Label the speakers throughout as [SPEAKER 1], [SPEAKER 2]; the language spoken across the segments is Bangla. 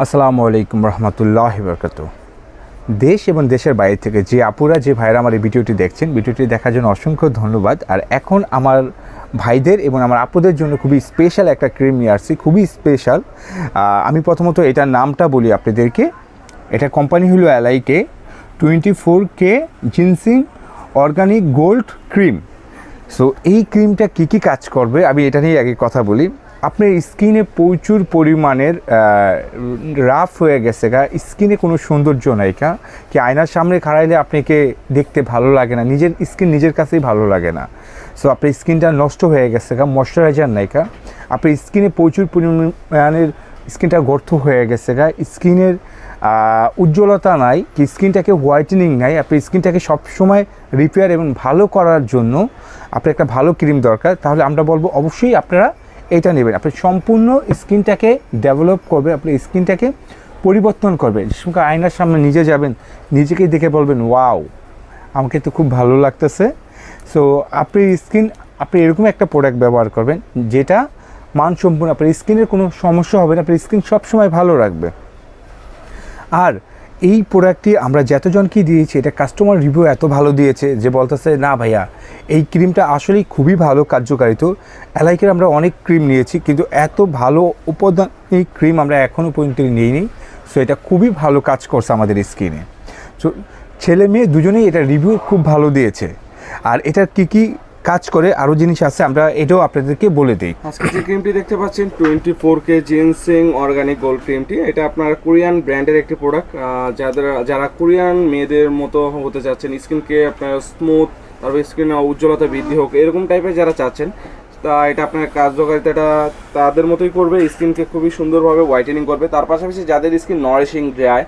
[SPEAKER 1] আসসালামু আলাইকুম রহমতুল্লাহ বরকত দেশ এবং দেশের বাইরে থেকে যে আপুরা, যে ভাইরা আমার এই ভিডিওটি দেখছেন, ভিডিওটি দেখার জন্য অসংখ্য ধন্যবাদ। আর এখন আমার ভাইদের এবং আমার আপুদের জন্য খুবই স্পেশাল একটা ক্রিম নিয়ে আসছি, খুবই স্পেশাল আমি প্রথমত এটার নামটা বলি আপনাদেরকে। এটা কোম্পানি হলো LIK twenty four K ginseng organic gold cream so এই ক্রিমটা কী কী কাজ করবে, আমি এটা নিয়ে আগে কথা বলি। আপনার স্কিনে প্রচুর পরিমাণের রাফ হয়ে গেছে গা। স্কিনে কোনো সৌন্দর্য নাই কা। কি আয়নার সামনে খাড়াইলে আপনাকে দেখতে ভালো লাগে না। নিজের স্কিন নিজের কাছেই ভালো লাগে না। সো আপনার স্কিনটা নষ্ট হয়ে গেছে গা ময়শ্চারাইজার নাই কা। আপনার স্কিনে প্রচুর পরিমাণের স্কিনটা গর্ত হয়ে গেছে গা। স্কিনের উজ্জ্বলতা নাই, কি স্কিনটাকে হোয়াইটেনিং নাই। আপনার স্কিনটাকে সবসময় রিপেয়ার এবং ভালো করার জন্য আপনার একটা ভালো ক্রিম দরকার। তাহলে আমরা বলব অবশ্যই আপনারা এটা নেবেন। আপনি সম্পূর্ণ স্কিনটাকে ডেভেলপ করবে, আপনি স্কিনটাকে পরিবর্তন করবেন আয়নার সামনে নিজে যাবেন, নিজেকেই দেখে বলবেন, ওয়াও আমাকে তো খুব ভালো লাগতেছে। সো আপনি স্কিন, আপনি এরকম একটা প্রোডাক্ট ব্যবহার করবেন, যেটা মানসম্পূর্ণ আপনার স্কিনের কোনো সমস্যা হবে না, আপনার স্কিন সবসময় ভালো রাখবে। আর এই প্রোডাক্টটি আমরা যতজনকে দিয়েছি, এটা কাস্টমার রিভিউ এত ভালো দিয়েছে যে বলতেছে, না ভাইয়া, এই ক্রিমটা আসলেই খুবই ভালো, কার্যকারিত। অ্যালাইকের আমরা অনেক ক্রিম নিয়েছি, কিন্তু এত ভালো উপাদান, এই ক্রিম আমরা এখনও পর্যন্ত নিইনি। সো এটা খুবই ভালো কাজ করছে আমাদের স্কিনে ছেলে মেয়ে দুজনেই এটা রিভিউ খুব ভালো দিয়েছে। আর এটার কী কী কাজ করে আরও জিনিস আছে, আমরা এটাও আপনাদেরকে বলে দিই।
[SPEAKER 2] আজকে যে ক্রিমটি দেখতে পাচ্ছেন twenty four K ginseng organic gold ক্রিমটি এটা আপনার কোরিয়ান ব্র্যান্ডের একটি প্রোডাক্ট যাদের, যারা কোরিয়ান মেয়েদের মতো হতে চাচ্ছেন স্কিনকে আপনার স্মুথ তারপর স্কিনের উজ্জ্বলতা বৃদ্ধি হোক, এরকম টাইপের যারা চাচ্ছেন, তা এটা আপনার কার্যকারিতাটা তাদের মতোই করবে স্কিনকে খুবই সুন্দরভাবে হোয়াইটেনিং করবে। তার পাশাপাশি যাদের স্কিন নারিশিং ড্রাই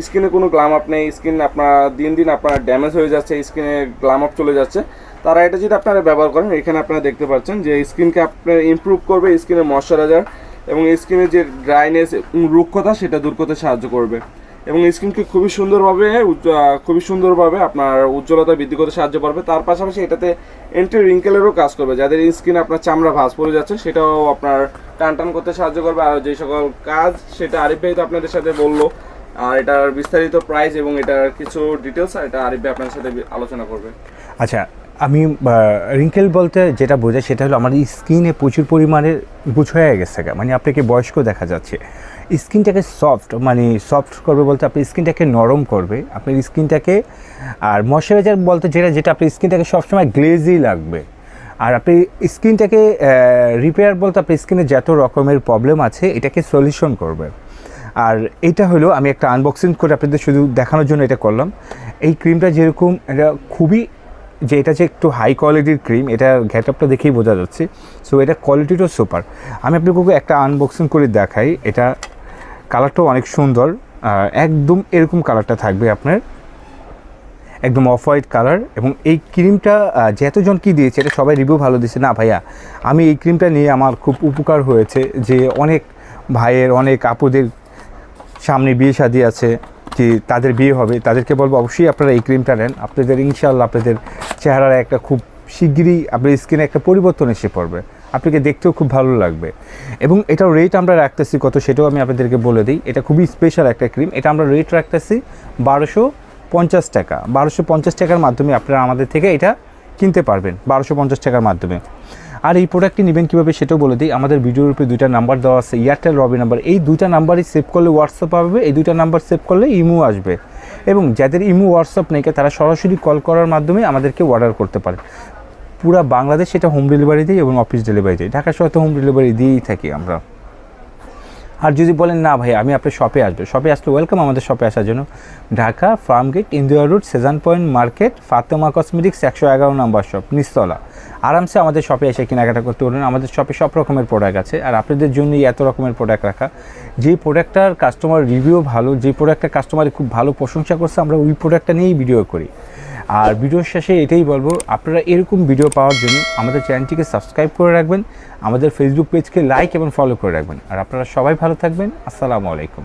[SPEAKER 2] স্কিনে কোনো গ্লাম আপ নেই, স্কিন আপনার দিন দিন আপনার ড্যামেজ হয়ে যাচ্ছে, স্কিনে গ্লাম আপ চলে যাচ্ছে। তারা এটা যদি আপনারা ব্যবহার করেন, এখানে আপনারা দেখতে পাচ্ছেন যে স্কিনকে আপনার ইমপ্রুভ করবে স্কিনের ময়শ্চারাইজার এবং স্কিনের যে ড্রাইনেস রুক্ষতা, সেটা দূর করতে সাহায্য করবে। এবং স্কিনকে খুবই সুন্দরভাবে খুবই সুন্দরভাবে আপনার উজ্জ্বলতা বৃদ্ধি করতে সাহায্য করবে। তার পাশাপাশি এটাতে এন্টি রিঙ্কেলেরও কাজ করবে। যাদের স্কিন আপনার চামড়া ভাঁজ পড়ে যাচ্ছে, সেটাও আপনার টান টান করতে সাহায্য করবে। আর যে সকল কাজ, সেটা আরিফ ভাই তো আপনাদের সাথে বলল আর এটার বিস্তারিত প্রাইস এবং এটার কিছু ডিটেলস আর এটা আরিফ ভাই আপনাদের সাথে আলোচনা করবে।
[SPEAKER 1] আচ্ছা আমি রিঙ্কেল বলতে যেটা বোঝায় সেটা হলো আমার স্কিনে প্রচুর পরিমাণে হয়ে গেছে। মানে আপনাকে বয়স্ক দেখা যাচ্ছে। স্কিনটাকে সফট মানে সফট করবে বলতে আপনার স্কিনটাকে নরম করবে। আপনার স্কিনটাকে আর ময়শ্চারাইজার বলতে যেটা যেটা আপনার স্কিনটাকে সবসময় গ্লেজি লাগবে। আর আপনি স্কিনটাকে রিপেয়ার বলতে আপনার স্কিনে যত রকমের প্রবলেম আছে, এটাকে সলিউশন করবে। আর এটা হলো আমি একটা আনবক্সিং করে আপনাদের শুধু দেখানোর জন্য এটা করলাম। এই ক্রিমটা যেরকম, এটা খুবই যে এটা যে একটু হাই কোয়ালিটির ক্রিম এটা ঘ্যাটআপটা দেখেই বোঝা যাচ্ছে। সো এটা কোয়ালিটিটাও সুপার আমি আপনাকে একটা আনবক্সিং করে দেখাই। এটা কালারটাও অনেক সুন্দর। একদম এরকম কালারটা থাকবে আপনার। একদম অফ হোয়াইট কালার এবং এই ক্রিমটা যতজন কি দিয়েছে, এটা সবাই রিভিউ ভালো দিয়েছে। না ভাইয়া, আমি এই ক্রিমটা নিয়ে আমার খুব উপকার হয়েছে যে অনেক ভাইয়ের, অনেক আপুদের সামনে বিয়ে শাদি আছে কি তাদের বিয়ে হবে, তাদেরকে বলব অবশ্যই আপনারা এই ক্রিমটা নেন। আপনাদের ইনশাল্লাহ আপনাদের চেহারার একটা খুব শিগগিরই আপনার স্কিনে একটা পরিবর্তন এসে পড়বে। আপনাকে দেখতেও খুব ভালো লাগবে। এবং এটার রেট আমরা রাখতেছি কত সেটাও আমি আপনাদেরকে বলে দিই। এটা খুবই স্পেশাল একটা ক্রিম এটা আমরা রেট রাখতেছি বারোশো পঞ্চাশ টাকা। বারোশো পঞ্চাশ টাকার মাধ্যমে আপনারা আমাদের থেকে এটা কিনতে পারবেন। বারোশো পঞ্চাশ টাকার মাধ্যমে। আর এই প্রোডাক্টটি নেবেন কীভাবে সেটাও বলে দিই। আমাদের ভিডিওর উপরে দুইটা নাম্বার দেওয়া আছে এয়ারটেল রবি নাম্বার এই দুইটা নাম্বারই সেভ করলে হোয়াটসঅ্যাপ পাবে এই দুইটা নাম্বার সেভ করলে ইমো আসবে। এবং যাদের ইমো হোয়াটসঅ্যাপ নেই, তারা সরাসরি কল করার মাধ্যমে আমাদেরকে অর্ডার করতে পারে। পুরা বাংলাদেশ সেটা হোম ডেলিভারি দিই এবং অফিস ডেলিভারি দিই ঢাকা শহরে তো হোম ডেলিভারি দিয়েই থাকি আমরা। আর যদি বলেন, না ভাই, আমি আপনার শপে আসব। শপে আসলে ওয়েলকাম আমাদের শপে আসার জন্য। Dhaka, Farmgate India road Sezan point, market, Fatema cosmetics, একশো এগারো নাম্বার শপ নিস্তলা আরামসে আমাদের শপে এসে কেনাকাটা করতে পারবেন। আমাদের শপে সব রকমের প্রোডাক্ট আছে। আর আপনাদের জন্যই এত রকমের প্রোডাক্ট রাখা। যে প্রোডাক্টটার কাস্টমার রিভিউ ভালো, যে প্রোডাক্টটা কাস্টমার খুব ভালো প্রশংসা করছে, আমরা ওই প্রোডাক্টটা নিয়েই ভিডিও করি। আর ভিডিওর শেষে এটাই বলব, আপনারা এরকম ভিডিও পাওয়ার জন্য আমাদের চ্যানেলটিকে সাবস্ক্রাইব করে রাখবেন, আমাদের ফেসবুক পেজকে লাইক এবং ফলো করে রাখবেন। আর আপনারা সবাই ভালো থাকবেন, আসসালামু আলাইকুম।